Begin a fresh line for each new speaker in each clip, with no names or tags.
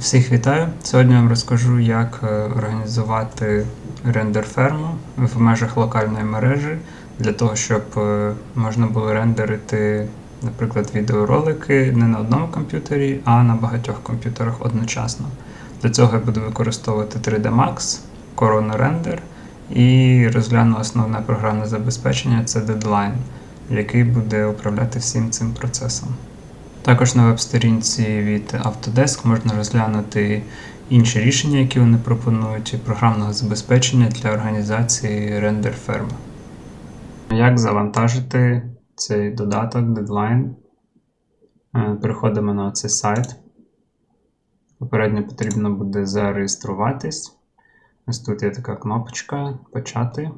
Всіх вітаю! Сьогодні я вам розкажу, як е, організувати рендер-ферму в межах локальної мережі для того, щоб е, можна було рендерити, наприклад, відеоролики не на одному комп'ютері, а на багатьох комп'ютерах одночасно. Для цього я буду використовувати 3D Max, Corona Render і розгляну основне програмне забезпечення це Deadline, який буде управляти всім цим процесом. Також на веб-сторінці від Autodesk можна розглянути інші рішення, які вони пропонують, програмного забезпечення для організації рендер ферми. Як завантажити цей додаток Deadline? Е, Переходимо на цей сайт. Попередньо потрібно буде зареєструватись. Ось тут є така кнопочка Почати.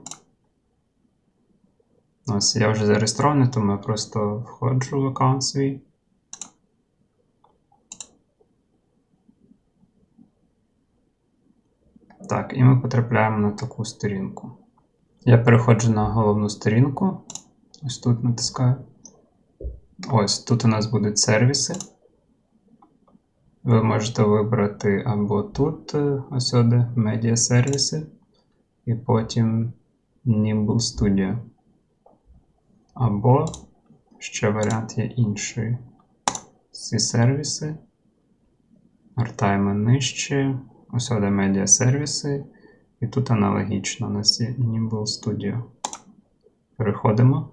Ось я вже зареєстрований, тому я просто входжу в аккаунт свій. Так, і ми потрапляємо на таку сторінку. Я переходжу на головну сторінку. Ось тут натискаю. Ось тут у нас будуть сервіси. Ви можете вибрати або тут, е, ось сюди, медіа сервіси, і потім Nimble Studio. Або ще варіант є інший. Ці сервіси. Гортаємо нижче. Ось сюди медіа сервіси. І тут аналогічно у нас є Nimble Studio. Переходимо.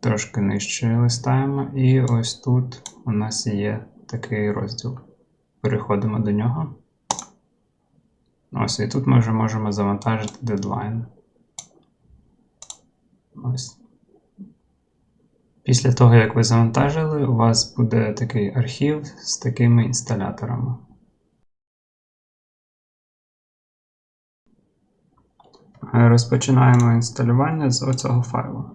Трошки нижче листаємо. І ось тут у нас є такий розділ. Переходимо до нього. Ось і тут ми вже можемо завантажити дедлайн. Ось. Після того, як ви завантажили, у вас буде такий архів з такими інсталяторами. Розпочинаємо інсталювання з оцього файлу.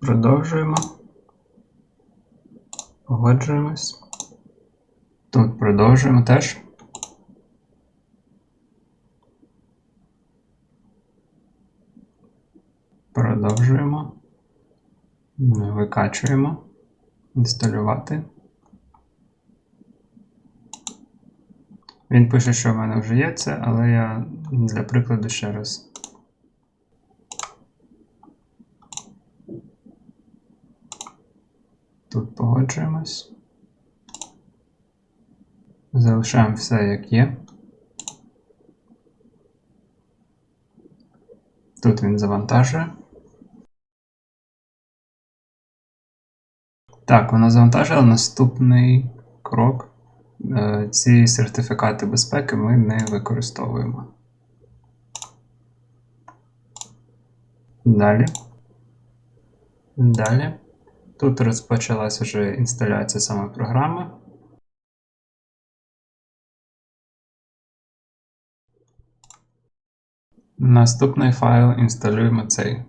Продовжуємо. Погоджуємось. Тут продовжуємо теж. Продовжуємо. Викачуємо. Інсталювати. Він пише, що в мене вже є це, але я для прикладу ще раз. Тут погоджуємось. Залишаємо все як є. Тут він завантажує. Так, воно завантажило наступний крок. Е, Ці сертифікати безпеки ми не використовуємо. Далі. Далі. Тут розпочалась вже інсталяція саме програми. Наступний файл інсталюємо цей.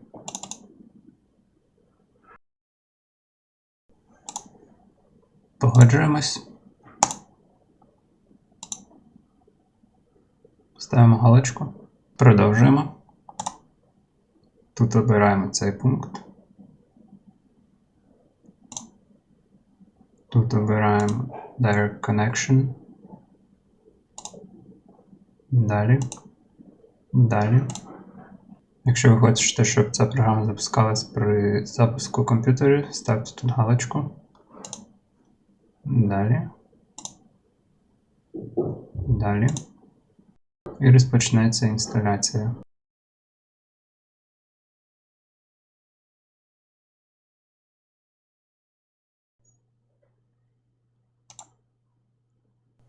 Погоджуємось. Ставимо галочку. Продовжуємо. Тут обираємо цей пункт. Тут обираємо Direct Connection. Далі. Далі. Якщо ви хочете, щоб ця програма запускалась при запуску комп'ютерів, ставте тут галочку. Далі. Далі. І розпочнеться інсталяція.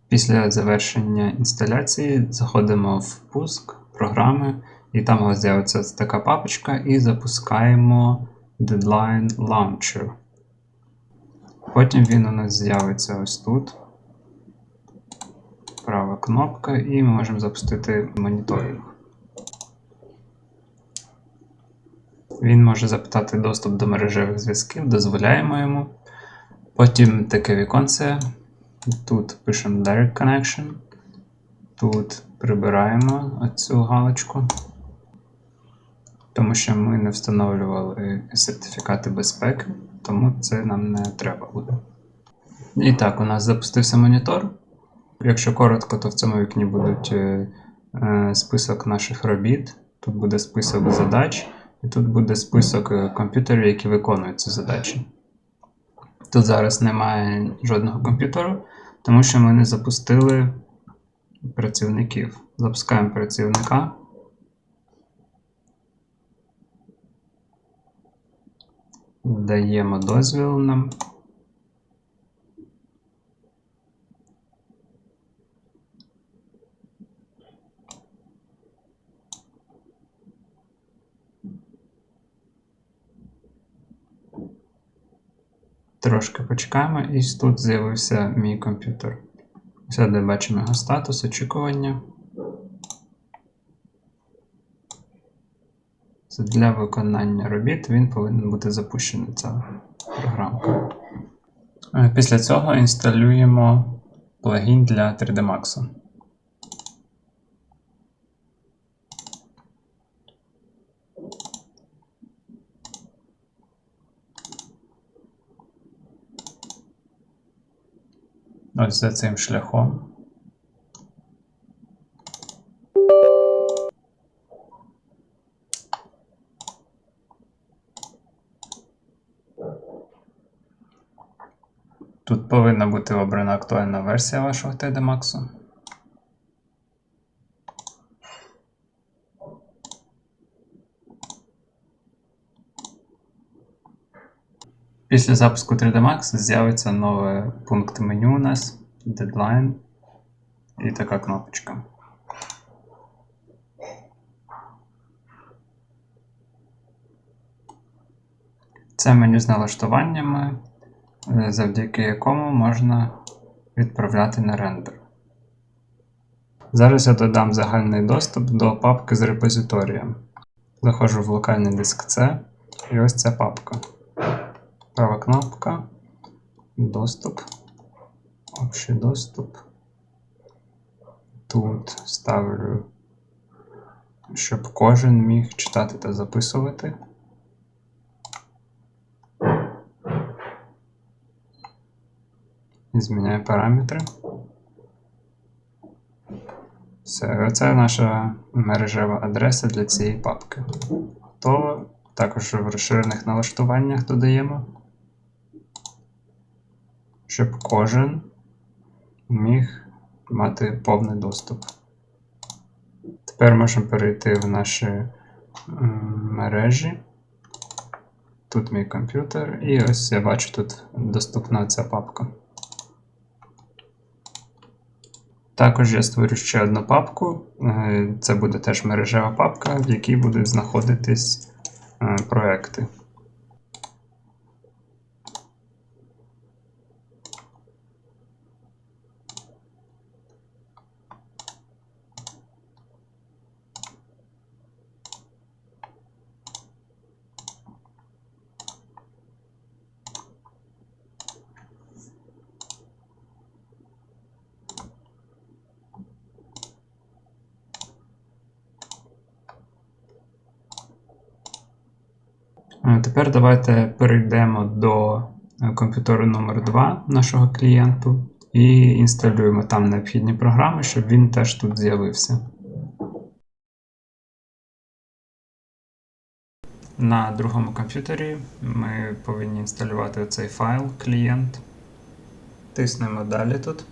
Після завершення інсталяції заходимо в пуск програми, і там у з'явиться така папочка, і запускаємо Deadline Launcher. Потім він у нас з'явиться ось тут. Права кнопка, і ми можемо запустити моніторинг. Він може запитати доступ до мережевих зв'язків, дозволяємо йому. Потім таке віконце. Тут пишемо Direct Connection. Тут прибираємо оцю галочку, тому що ми не встановлювали сертифікати безпеки, тому це нам не треба буде. І так, у нас запустився монітор. Якщо коротко, то в цьому вікні будуть е, е, список наших робіт, тут буде список задач, і тут буде список е, комп'ютерів, які виконують ці задачі. Тут зараз немає жодного комп'ютеру, тому що ми не запустили працівників. Запускаємо працівника. Даємо дозвіл нам. Трошки почекаємо, і тут з'явився мій комп'ютер. Все, де бачимо його статус, очікування. Це для виконання робіт він повинен бути запущений ця програмка. Е, Після цього інсталюємо плагін для 3D Max. Ось за цим шляхом. Тут повинна бути обрана актуальна версія вашого TD Max. Після запуску 3D Max з'явиться новий пункт меню у нас Deadline і така кнопочка. Це меню з налаштуваннями, е, завдяки якому можна відправляти на рендер. Зараз я додам загальний доступ до папки з репозиторієм. Заходжу в локальний диск C і ось ця папка. Права кнопка, доступ, общий доступ. Тут ставлю, щоб кожен міг читати та записувати. І зміняю параметри. Все, це наша мережева адреса для цієї папки. Готово. Також в розширених налаштуваннях додаємо, щоб кожен міг мати повний доступ. Тепер можемо перейти в наші мережі. Тут мій комп'ютер, і ось я бачу тут доступна ця папка. Також я створю ще одну папку. Е, Це буде теж мережева папка, в якій будуть знаходитись е, проекти. Тепер давайте перейдемо до е, комп'ютеру номер 2 нашого клієнту і інсталюємо там необхідні програми, щоб він теж тут з'явився. На другому комп'ютері ми повинні інсталювати оцей файл клієнт. Тиснемо далі тут.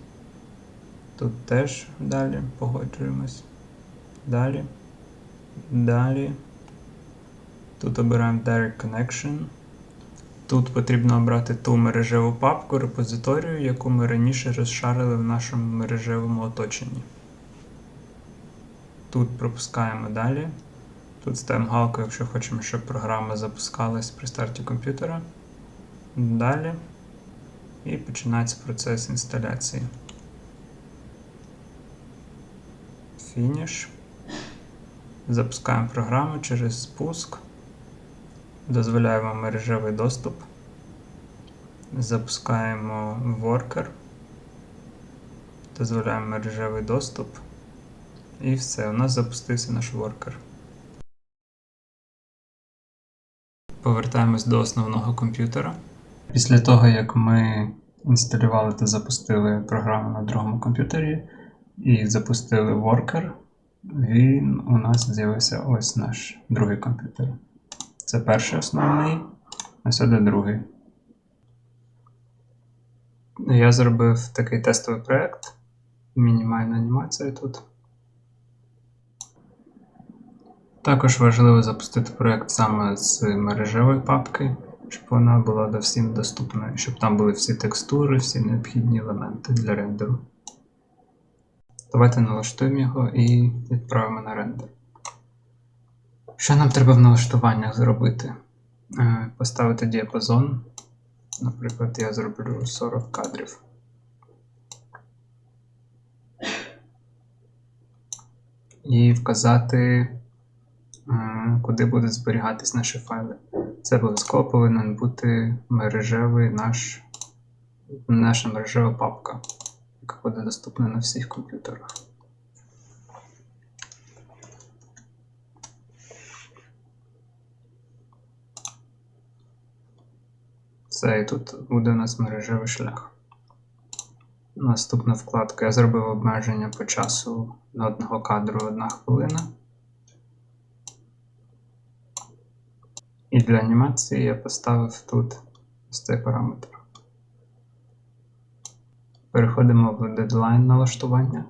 Тут теж далі погоджуємось. Далі. Далі. Тут обираємо Direct Connection. Тут потрібно обрати ту мережеву папку репозиторію, яку ми раніше розшарили в нашому мережевому оточенні. Тут пропускаємо далі. Тут ставимо галку, якщо хочемо, щоб програма запускалась при старті комп'ютера. Далі. І починається процес інсталяції. Фініш. Запускаємо програму через спуск. Дозволяємо мережевий доступ. Запускаємо worker. Дозволяємо мережевий доступ. І все, у нас запустився наш worker. Повертаємось до основного комп'ютера. Після того, як ми інсталювали та запустили програму на другому комп'ютері і запустили Worker, він у нас з'явився ось наш другий комп'ютер. Це перший основний, а сюди другий. Я зробив такий тестовий проєкт. Мінімальна анімація тут. Також важливо запустити проєкт саме з мережевої папки, щоб вона була до всім доступна, щоб там були всі текстури, всі необхідні елементи для рендеру. Давайте налаштуємо його і відправимо на рендер. Що нам треба в налаштуваннях зробити? Е, Поставити діапазон. Наприклад, я зроблю 40 кадрів. І вказати, е, куди будуть зберігатись наші файли. Це обов'язково повинен бути мережевий наш, наша мережева папка, яка буде доступна на всіх комп'ютерах. Все, і тут буде у нас мережевий шлях. Наступна вкладка. Я зробив обмеження по часу на одного кадру 1 хвилина. І для анімації я поставив тут ось цей параметр. Переходимо в дедлайн налаштування.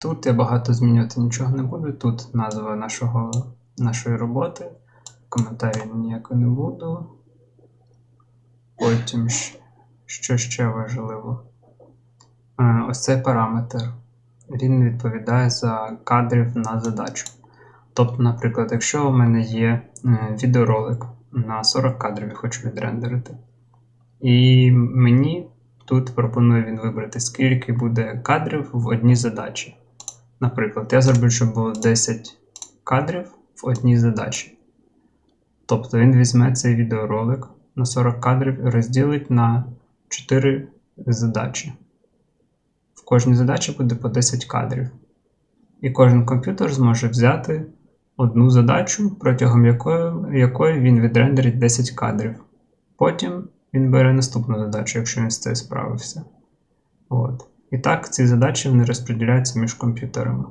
Тут я багато змінювати нічого не буду. Тут назва нашого, нашої роботи. Коментарі ніякого не буду. Потім, що ще важливо, Е, ось цей параметр. Він відповідає за кадрів на задачу. Тобто, наприклад, якщо у мене є е, відеоролик на 40 кадрів, я хочу відрендерити. І мені тут пропонує він вибрати, скільки буде кадрів в одній задачі. Наприклад, я зроблю, щоб було 10 кадрів в одній задачі. Тобто він візьме цей відеоролик на 40 кадрів і розділить на 4 задачі. В кожній задачі буде по 10 кадрів. І кожен комп'ютер зможе взяти одну задачу, протягом якої, якої він відрендерить 10 кадрів. Потім він бере наступну задачу, якщо він з цим справився. От. І так ці задачі вони розподіляються між комп'ютерами.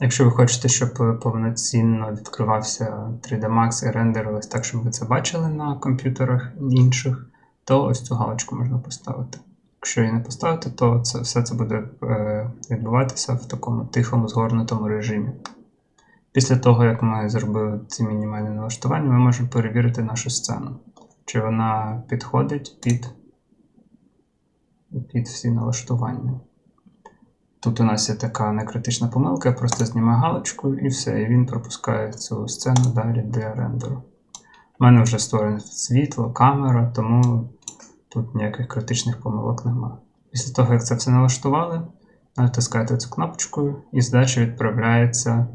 Якщо ви хочете, щоб повноцінно відкривався 3D Max і рендерилось так, щоб ви це бачили на комп'ютерах інших, то ось цю галочку можна поставити. Якщо її не поставити, то це, все це буде е, відбуватися в такому тихому згорнутому режимі. Після того, як ми зробили ці мінімальні налаштування, ми можемо перевірити нашу сцену, чи вона підходить під, під всі налаштування. Тут у нас є така некритична помилка, я просто знімаю галочку і все, і він пропускає цю сцену далі для рендеру. У мене вже створене світло, камера, тому тут ніяких критичних помилок немає. Після того, як це все налаштували, натискаєте цю кнопочку і задача відправляється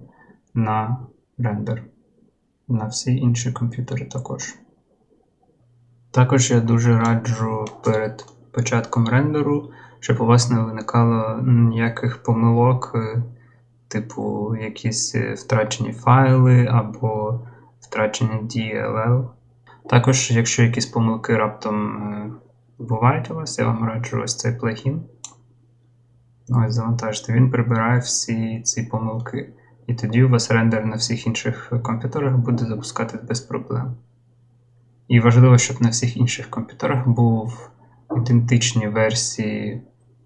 на рендер. На всі інші комп'ютери також. Також я дуже раджу перед початком рендеру, щоб у вас не виникало ніяких помилок, е, типу якісь е, втрачені файли або втрачені DLL. Також, якщо якісь помилки раптом е, бувають у вас, я вам раджу ось цей плагін. Ось завантажте, він прибирає всі ці помилки. І тоді у вас рендер на всіх інших комп'ютерах буде запускатись без проблем. І важливо, щоб на всіх інших комп'ютерах був ідентичні версії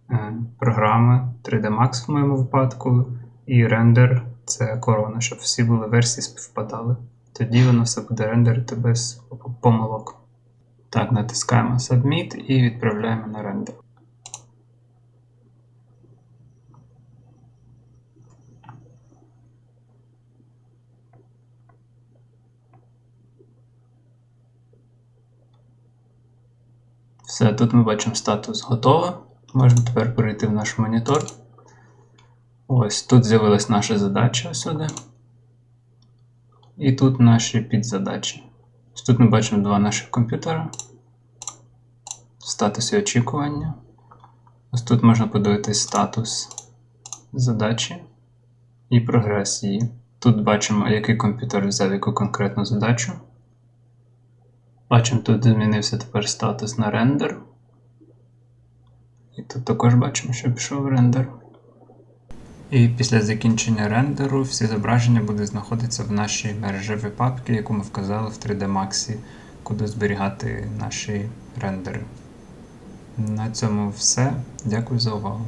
е, програми 3D Max в моєму випадку, і рендер це корона, щоб всі були версії співпадали. Тоді воно все буде рендерити без помилок. Так, натискаємо Submit і відправляємо на рендер. Все, тут ми бачимо статус готово. Можемо тепер перейти в наш монітор. Ось тут з'явилась наша задача сюди. І тут наші підзадачі. Ось Тут ми бачимо два наших комп'ютера. В статусі очікування. Ось тут можна подивитись статус задачі і прогрес її. Тут бачимо, який комп'ютер взяв яку конкретну задачу. Бачимо, тут змінився тепер статус на рендер. І тут також бачимо, що пішов рендер. І після закінчення рендеру всі зображення будуть знаходитися в нашій мережевій папці, яку ми вказали в 3D Max, куди зберігати наші рендери. На цьому все. Дякую за увагу.